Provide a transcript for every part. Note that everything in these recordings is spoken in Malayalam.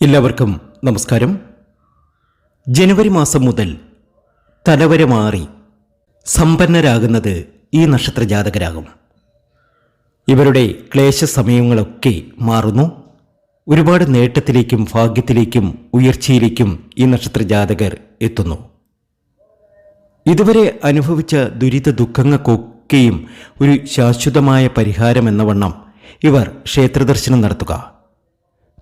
എല്ലാവർക്കും നമസ്കാരം. ജനുവരി മാസം മുതൽ തലവരെ മാറി സമ്പന്നരാകുന്നത് ഈ നക്ഷത്ര ജാതകരാകും. ഇവരുടെ ക്ലേശ സമയങ്ങളൊക്കെ മാറുന്നു. ഒരുപാട് നേട്ടത്തിലേക്കും ഭാഗ്യത്തിലേക്കും ഉയർച്ചയിലേക്കും ഈ നക്ഷത്ര ജാതകർ എത്തുന്നു. ഇതുവരെ അനുഭവിച്ച ദുരിത ദുഃഖങ്ങൾക്കൊക്കെയും ഒരു ശാശ്വതമായ പരിഹാരം എന്ന വണ്ണം ഇവർ ക്ഷേത്രദർശനം നടത്തുക.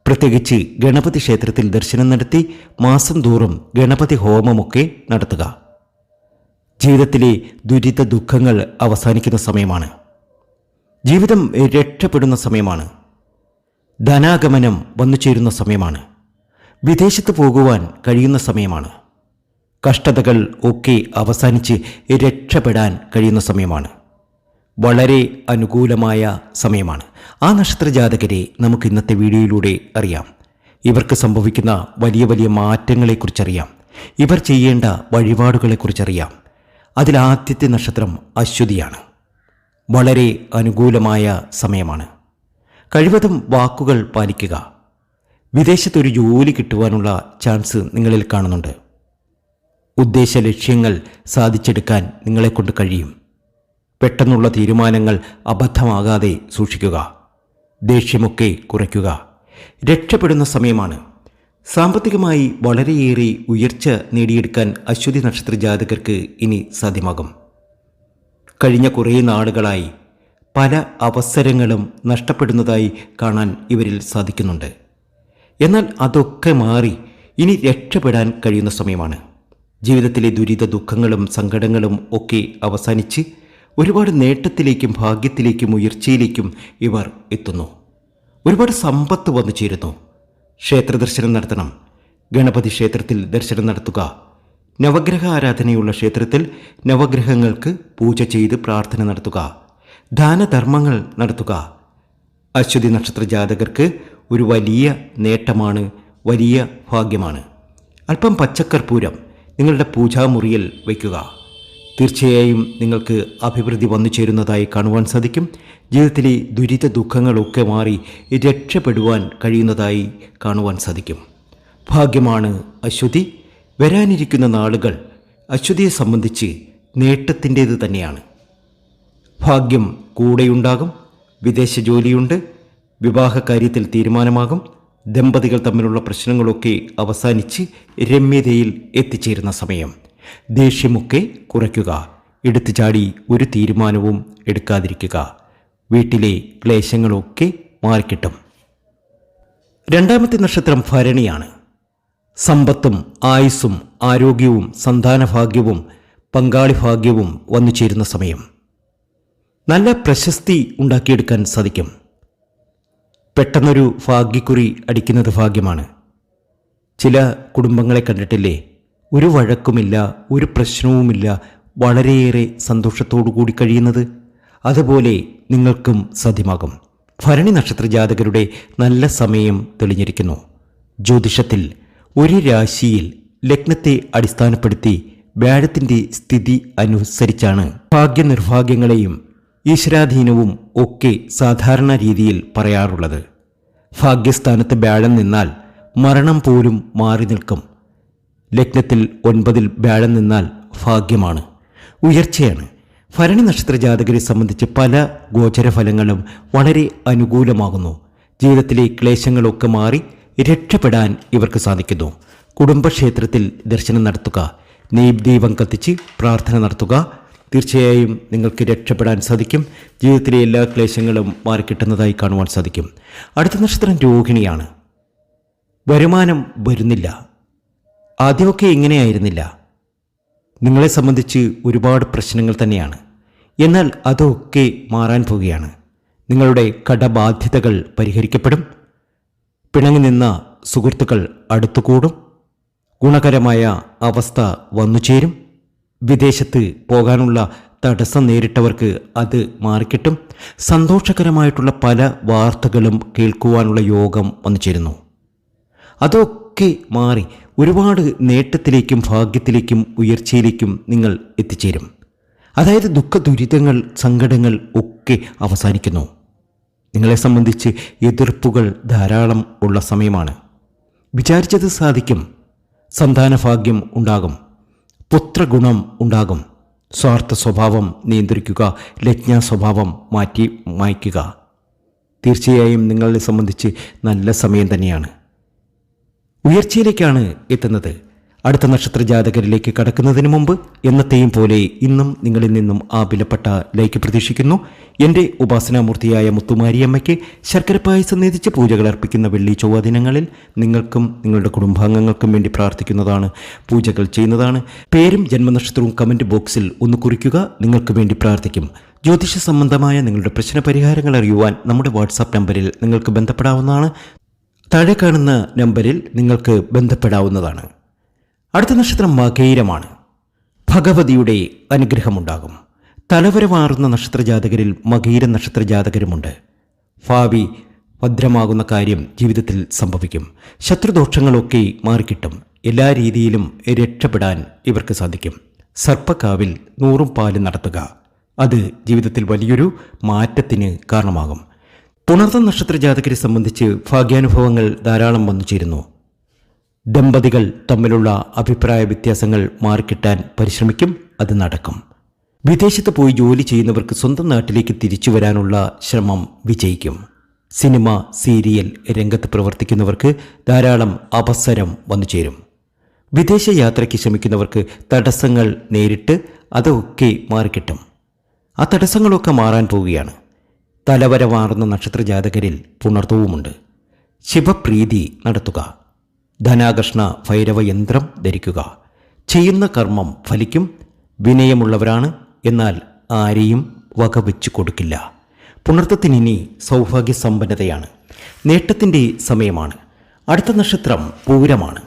പ്രത്യേകിച്ച് ഗണപതി ക്ഷേത്രത്തിൽ ദർശനം നടത്തി മാസം തോറും ഗണപതി ഹോമമൊക്കെ നടത്തുക. ജീവിതത്തിലെ ദുരിത ദുഃഖങ്ങൾ അവസാനിക്കുന്ന സമയമാണ്. ജീവിതം രക്ഷപ്പെടുന്ന സമയമാണ്. ധനാഗമനം വന്നു ചേരുന്ന സമയമാണ്. വിദേശത്ത് പോകുവാൻ കഴിയുന്ന സമയമാണ്. കഷ്ടതകൾ ഒക്കെ അവസാനിച്ച് രക്ഷപ്പെടാൻ കഴിയുന്ന സമയമാണ്. വളരെ അനുകൂലമായ സമയമാണ്. ആ നക്ഷത്ര ജാതകരെ നമുക്ക് ഇന്നത്തെ വീഡിയോയിലൂടെ അറിയാം. ഇവർക്ക് സംഭവിക്കുന്ന വലിയ വലിയ മാറ്റങ്ങളെക്കുറിച്ചറിയാം. ഇവർ ചെയ്യേണ്ട വഴിപാടുകളെക്കുറിച്ചറിയാം. അതിൽ ആദ്യത്തെ നക്ഷത്രം അശ്വതിയാണ്. വളരെ അനുകൂലമായ സമയമാണ്. കഴിവതും വാക്കുകൾ പാലിക്കുക. വിദേശത്തൊരു ജോലി കിട്ടുവാനുള്ള ചാൻസ് നിങ്ങളിൽ കാണുന്നുണ്ട്. ഉദ്ദേശ ലക്ഷ്യങ്ങൾ സാധിച്ചെടുക്കാൻ നിങ്ങളെക്കൊണ്ട് കഴിയും. പെട്ടെന്നുള്ള തീരുമാനങ്ങൾ അബദ്ധമാകാതെ സൂക്ഷിക്കുക. ദേഷ്യമൊക്കെ കുറയ്ക്കുക. രക്ഷപ്പെടുന്ന സമയമാണ്. സാമ്പത്തികമായി വളരെയേറെ ഉയർച്ച നേടിയെടുക്കാൻ അശ്വതി നക്ഷത്ര ജാതകർക്ക് ഇനി സാധ്യമാകും. കഴിഞ്ഞ കുറേ നാളുകളായി പല അവസരങ്ങളും നഷ്ടപ്പെടുന്നതായി കാണാൻ ഇവരിൽ സാധിക്കുന്നുണ്ട്. എന്നാൽ അതൊക്കെ മാറി ഇനി രക്ഷപ്പെടാൻ കഴിയുന്ന സമയമാണ്. ജീവിതത്തിലെ ദുരിത ദുഃഖങ്ങളും സങ്കടങ്ങളും ഒക്കെ അവസാനിച്ച് ഒരുപാട് നേട്ടത്തിലേക്കും ഭാഗ്യത്തിലേക്കും ഉയർച്ചയിലേക്കും ഇവർ എത്തുന്നു. ഒരുപാട് സമ്പത്ത് വന്നു ചേരുന്നു. ക്ഷേത്ര ദർശനം നടത്തണം. ഗണപതി ക്ഷേത്രത്തിൽ ദർശനം നടത്തുക. നവഗ്രഹ ആരാധനയുള്ള ക്ഷേത്രത്തിൽ നവഗ്രഹങ്ങൾക്ക് പൂജ ചെയ്ത് പ്രാർത്ഥന നടത്തുക. ദാനധർമ്മങ്ങൾ നടത്തുക. അശ്വതി നക്ഷത്ര ജാതകർക്ക് ഒരു വലിയ നേട്ടമാണ് വലിയ ഭാഗ്യമാണ്. അല്പം പച്ചക്കർപ്പൂരം നിങ്ങളുടെ പൂജാമുറിയിൽ വയ്ക്കുക. തീർച്ചയായും നിങ്ങൾക്ക് അഭിവൃദ്ധി വന്നു ചേരുന്നതായി കാണുവാൻ സാധിക്കും. ജീവിതത്തിലെ ദുരിത ദുഃഖങ്ങളൊക്കെ മാറി രക്ഷപ്പെടുവാൻ കഴിയുന്നതായി കാണുവാൻ സാധിക്കും. ഭാഗ്യമാണ് അശ്വതി. വരാനിരിക്കുന്ന നാളുകൾ അശ്വതിയെ സംബന്ധിച്ച് നേട്ടത്തിന്റേത് തന്നെയാണ്. ഭാഗ്യം കൂടെയുണ്ടാകും വിദേശ ജോലിയുണ്ട് വിവാഹ കാര്യത്തിൽ തീരുമാനമാകും ദമ്പതികൾ തമ്മിലുള്ള പ്രശ്നങ്ങളൊക്കെ അവസാനിച്ച് രമ്യതയിൽ എത്തിച്ചേരുന്ന സമയം. ദേഷ്യമൊക്കെ കുറയ്ക്കുക. എടുത്തു ചാടി ഒരു തീരുമാനവും എടുക്കാതിരിക്കുക. വീട്ടിലെ ക്ലേശങ്ങളൊക്കെ മാറിക്കിട്ടും. രണ്ടാമത്തെ നക്ഷത്രം ഭരണിയാണ്. സമ്പത്തും ആയുസ്സും ആരോഗ്യവും സന്താനഭാഗ്യവും പങ്കാളി ഭാഗ്യവും വന്നു ചേരുന്ന സമയം. നല്ല പ്രശസ്തി ഉണ്ടാക്കിയെടുക്കാൻ സാധിക്കും. പെട്ടെന്നൊരു ഭാഗ്യക്കുറി അടിക്കുന്നത് ഭാഗ്യമാണ്. ചില കുടുംബങ്ങളെ കണ്ടിട്ടില്ലേ? ഒരു വഴക്കുമില്ല ഒരു പ്രശ്നവുമില്ല വളരെയേറെ സന്തോഷത്തോടു കൂടി കഴിയുന്നത്? അതുപോലെ നിങ്ങൾക്കും സാധ്യമാകും ഭരണി നക്ഷത്ര ജാതകരുടെ നല്ല സമയം തെളിഞ്ഞിരിക്കുന്നു. ജ്യോതിഷത്തിൽ ഒരു രാശിയിൽ ലഗ്നത്തെ അടിസ്ഥാനപ്പെടുത്തി വ്യാഴത്തിന്റെ സ്ഥിതി അനുസരിച്ചാണ് ഭാഗ്യനിർഭാഗ്യങ്ങളെയും ഈശ്വരാധീനവും ഒക്കെ സാധാരണ രീതിയിൽ പറയാറുള്ളത്. ഭാഗ്യസ്ഥാനത്ത് വ്യാഴം നിന്നാൽ മരണം പോലും മാറി നിൽക്കും. ലഗ്നത്തിൽ ഒൻപതിൽ വ്യാഴം നിന്നാൽ ഭാഗ്യമാണ്. ഉയർച്ചയാണ്. ഭരണി നക്ഷത്ര ജാതകരെ സംബന്ധിച്ച് പല ഗോചരഫലങ്ങളും വളരെ അനുകൂലമാകുന്നു. ജീവിതത്തിലെ ക്ലേശങ്ങളൊക്കെ മാറി രക്ഷപ്പെടാൻ ഇവർക്ക് സാധിക്കുന്നു. കുടുംബക്ഷേത്രത്തിൽ ദർശനം നടത്തുക. നെയ്ദീപം കത്തിച്ച് പ്രാർത്ഥന നടത്തുക. തീർച്ചയായും നിങ്ങൾക്ക് രക്ഷപ്പെടാൻ സാധിക്കും. ജീവിതത്തിലെ എല്ലാ ക്ലേശങ്ങളും മാറിക്കിട്ടുന്നതായി കാണുവാൻ സാധിക്കും. അടുത്ത നക്ഷത്രം രോഹിണിയാണ്. വരുമാനം വരുന്നില്ല. ആദ്യമൊക്കെ ഇങ്ങനെയായിരുന്നില്ല. നിങ്ങളെ സംബന്ധിച്ച് ഒരുപാട് പ്രശ്നങ്ങൾ തന്നെയാണ്. എന്നാൽ അതൊക്കെ മാറാൻ പോവുകയാണ്. നിങ്ങളുടെ കടബാധ്യതകൾ പരിഹരിക്കപ്പെടും. പിണങ്ങി നിന്ന സുഹൃത്തുക്കൾ അടുത്തുകൂടും. ഗുണകരമായ അവസ്ഥ വന്നുചേരും വിദേശത്ത് പോകാനുള്ള തടസ്സം നേരിട്ടവർക്ക് അത് മാറിക്കിട്ടും. സന്തോഷകരമായിട്ടുള്ള പല വാർത്തകളും കേൾക്കുവാനുള്ള യോഗം വന്നു ചേരുന്നു. അതൊക്കെ മാറി ഒരുപാട് നേട്ടത്തിലേക്കും ഭാഗ്യത്തിലേക്കും ഉയർച്ചയിലേക്കും നിങ്ങൾ എത്തിച്ചേരും. അതായത് ദുഃഖ ദുരിതങ്ങൾ സങ്കടങ്ങൾ ഒക്കെ അവസാനിക്കുന്നു. നിങ്ങളെ സംബന്ധിച്ച് എതിർപ്പുകൾ ധാരാളം ഉള്ള സമയമാണ്. വിചാരിച്ചത് സാധിക്കും. സന്താനഭാഗ്യം ഉണ്ടാകും. പുത്രഗുണം ഉണ്ടാകും. സ്വാർത്ഥ സ്വഭാവം നിയന്ത്രിക്കുക ലജ്ഞാ സ്വഭാവം മാറ്റി മായ്ക്കുക. തീർച്ചയായും നിങ്ങളെ സംബന്ധിച്ച് നല്ല സമയം തന്നെയാണ്. ഉയർച്ചയിലേക്കാണ് എത്തുന്നത്. അടുത്ത നക്ഷത്ര ജാതകരിലേക്ക് കടക്കുന്നതിന് മുമ്പ് എന്നത്തെയും പോലെ ഇന്നും നിങ്ങളിൽ നിന്നും ആ വിലപ്പെട്ട ലൈക്ക് പ്രതീക്ഷിക്കുന്നു. എന്റെ ഉപാസനാമൂർത്തിയായ മുത്തുമാരിയമ്മയ്ക്ക് ശർക്കര പായസം നേതിച്ച് പൂജകൾ അർപ്പിക്കുന്ന വെള്ളി ചൊവ്വ ദിനങ്ങളിൽ നിങ്ങൾക്കും നിങ്ങളുടെ കുടുംബാംഗങ്ങൾക്കും വേണ്ടി പ്രാർത്ഥിക്കുന്നതാണ് പൂജകൾ ചെയ്യുന്നതാണ്. പേരും ജന്മനക്ഷത്രവും കമന്റ് ബോക്സിൽ ഒന്ന് കുറിക്കുക നിങ്ങൾക്ക് വേണ്ടി പ്രാർത്ഥിക്കും. ജ്യോതിഷ സംബന്ധമായ നിങ്ങളുടെ പ്രശ്ന പരിഹാരങ്ങൾ അറിയുവാൻ നമ്മുടെ വാട്സാപ്പ് നമ്പറിൽ നിങ്ങൾക്ക് ബന്ധപ്പെടാവുന്നതാണ്. താഴെ കാണുന്ന നമ്പറിൽ നിങ്ങൾക്ക് ബന്ധപ്പെടാവുന്നതാണ്. അടുത്ത നക്ഷത്രം മകേരമാണ്. ഭഗവതിയുടെ അനുഗ്രഹമുണ്ടാകും. തലവര മാറുന്ന നക്ഷത്രജാതകരിൽ നക്ഷത്ര നക്ഷത്രജാതകരുമുണ്ട്. ഭാവി ഭദ്രമാകുന്ന കാര്യം ജീവിതത്തിൽ സംഭവിക്കും. ശത്രുദോഷങ്ങളൊക്കെ മാറിക്കിട്ടും. എല്ലാ രീതിയിലും രക്ഷപ്പെടാൻ ഇവർക്ക് സാധിക്കും. സർപ്പക്കാവിൽ നൂറും പാൽ നടത്തുക. അത് ജീവിതത്തിൽ വലിയൊരു മാറ്റത്തിന് കാരണമാകും. പുണർന്ന നക്ഷത്ര ജാതകരെ സംബന്ധിച്ച് ഭാഗ്യാനുഭവങ്ങൾ ധാരാളം വന്നു ചേരുന്നു ദമ്പതികൾ തമ്മിലുള്ള അഭിപ്രായ വ്യത്യാസങ്ങൾ മാറിക്കിട്ടാൻ പരിശ്രമിക്കും അത് നടക്കും. വിദേശത്ത് പോയി ജോലി ചെയ്യുന്നവർക്ക് സ്വന്തം നാട്ടിലേക്ക് തിരിച്ചു വരാനുള്ള ശ്രമം വിജയിക്കും. സിനിമ സീരിയൽ രംഗത്ത് പ്രവർത്തിക്കുന്നവർക്ക് ധാരാളം അവസരം വന്നു ചേരും വിദേശ യാത്രയ്ക്ക് ശ്രമിക്കുന്നവർക്ക് തടസ്സങ്ങൾ നേരിട്ട് അതൊക്കെ മാറിക്കിട്ടും. ആ തടസ്സങ്ങളൊക്കെ മാറാൻ പോവുകയാണ്. തലവര മാറുന്ന നക്ഷത്ര ജാതകരിൽ പുണർത്തവുമുണ്ട്. ശിവപ്രീതി നടത്തുക. ധനാകർഷണ ഭൈരവ യന്ത്രം ധരിക്കുക. ചെയ്യുന്ന കർമ്മം ഫലിക്കും വിനയമുള്ളവരാണ് എന്നാൽ ആരെയും വകവെച്ചു കൊടുക്കില്ല. പുണർത്തത്തിനി സൗഭാഗ്യസമ്പന്നതയാണ്. നേട്ടത്തിന്റെ സമയമാണ്. അടുത്ത നക്ഷത്രം പൂരമാണ്.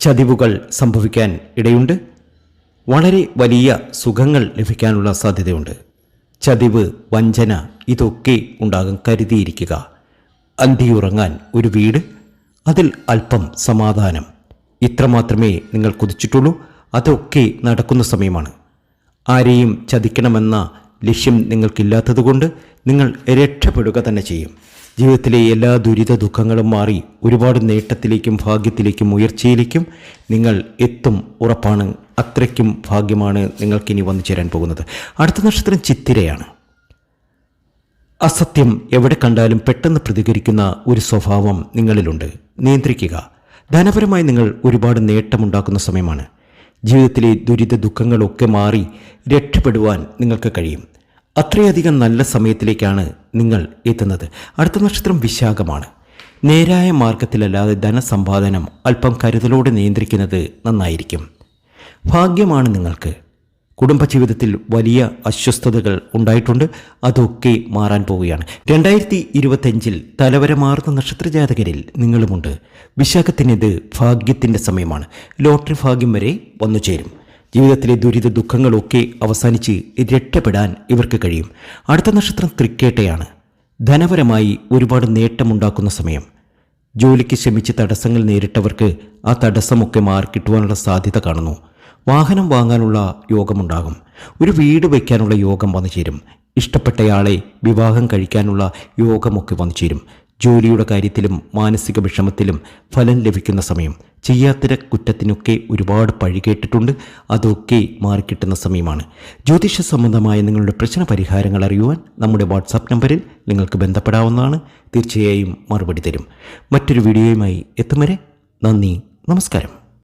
ചതിവുകൾ സംഭവിക്കാൻ ഇടയുണ്ട്. വളരെ വലിയ സുഖങ്ങൾ ലഭിക്കാനുള്ള സാധ്യതയുണ്ട്. ചതിവ് വഞ്ചന ഇതൊക്കെ ഉണ്ടാകും കരുതിയിരിക്കുക. അന്തിയുറങ്ങാൻ ഒരു വീട് അതിൽ അല്പം സമാധാനം. ഇത്രമാത്രമേ നിങ്ങൾ കുതിച്ചിട്ടുള്ളൂ അതൊക്കെ നടക്കുന്ന സമയമാണ്. ആരെയും ചതിക്കണമെന്ന ലക്ഷ്യം നിങ്ങൾക്കില്ലാത്തതുകൊണ്ട് നിങ്ങൾ രക്ഷപ്പെടുക തന്നെ ചെയ്യും. ജീവിതത്തിലെ എല്ലാ ദുരിത ദുഃഖങ്ങളും മാറി ഒരുപാട് നേട്ടത്തിലേക്കും ഭാഗ്യത്തിലേക്കും ഉയർച്ചയിലേക്കും നിങ്ങൾ എത്തും ഉറപ്പാണ് അത്രയ്ക്കും ഭാഗ്യമാണ് നിങ്ങൾക്കിനി വന്നു ചേരാൻ പോകുന്നത്. അടുത്ത നക്ഷത്രം ചിത്തിരയാണ്. അസത്യം എവിടെ കണ്ടാലും പെട്ടെന്ന് പ്രതികരിക്കുന്ന ഒരു സ്വഭാവം നിങ്ങളിലുണ്ട്. നിയന്ത്രിക്കുക. ധനപരമായി നിങ്ങൾ ഒരുപാട് നേട്ടമുണ്ടാക്കുന്ന സമയമാണ്. ജീവിതത്തിലെ ദുരിത ദുഃഖങ്ങളൊക്കെ മാറി രക്ഷപ്പെടുവാൻ നിങ്ങൾക്ക് കഴിയും. അത്രയധികം നല്ല സമയത്തിലേക്കാണ് നിങ്ങൾ എത്തുന്നത്. അടുത്ത നക്ഷത്രം വിശാഖമാണ്. നേരായ മാർഗത്തിലല്ലാതെ ധനസമ്പാദനം അല്പം കരുതലോടെ നിയന്ത്രിക്കുന്നത് നന്നായിരിക്കും. ഭാഗ്യമാണ് നിങ്ങൾക്ക്. കുടുംബജീവിതത്തിൽ വലിയ അസ്വസ്ഥതകൾ ഉണ്ടായിട്ടുണ്ട്. അതൊക്കെ മാറാൻ പോവുകയാണ്. രണ്ടായിരത്തി ഇരുപത്തഞ്ചിൽ തലവര മാറുന്ന നക്ഷത്രജാതകരിൽ നിങ്ങളുമുണ്ട്. വിശാഖത്തിനിത് ഭാഗ്യത്തിന്റെ സമയമാണ്. ലോട്ടറി ഭാഗ്യം വരെ വന്നു ചേരും. ജീവിതത്തിലെ ദുരിത ദുഃഖങ്ങളൊക്കെ അവസാനിച്ച് രക്ഷപ്പെടാൻ ഇവർക്ക് കഴിയും. അടുത്ത നക്ഷത്രം തൃക്കേട്ടയാണ്. ധനപരമായി ഒരുപാട് നേട്ടമുണ്ടാക്കുന്ന സമയം. ജോലിക്ക് ശ്രമിച്ച് തടസ്സങ്ങൾ നേരിട്ടവർക്ക് ആ തടസ്സമൊക്കെ മാറിക്കിട്ടുവാനുള്ള സാധ്യത കാണുന്നു. വാഹനം വാങ്ങാനുള്ള യോഗമുണ്ടാകും. ഒരു വീട് വയ്ക്കാനുള്ള യോഗം വന്നു ചേരും. ഇഷ്ടപ്പെട്ടയാളെ വിവാഹം കഴിക്കാനുള്ള യോഗമൊക്കെ വന്നു ചേരും. ജോലിയുടെ കാര്യത്തിലും മാനസിക വിഷമത്തിലും ഫലം ലഭിക്കുന്ന സമയം. ചെയ്യാത്തര കുറ്റത്തിനൊക്കെ ഒരുപാട് പഴി കേട്ടിട്ടുണ്ട്. അതൊക്കെ മാറിക്കിട്ടുന്ന സമയമാണ്. ജ്യോതിഷ സംബന്ധമായ നിങ്ങളുടെ പ്രശ്ന പരിഹാരങ്ങൾ അറിയുവാൻ നമ്മുടെ വാട്സാപ്പ് നമ്പറിൽ നിങ്ങൾക്ക് ബന്ധപ്പെടാവുന്നതാണ്. തീർച്ചയായും മറുപടി തരും. മറ്റൊരു വീഡിയോയുമായി എത്തും വരെ നന്ദി നമസ്കാരം.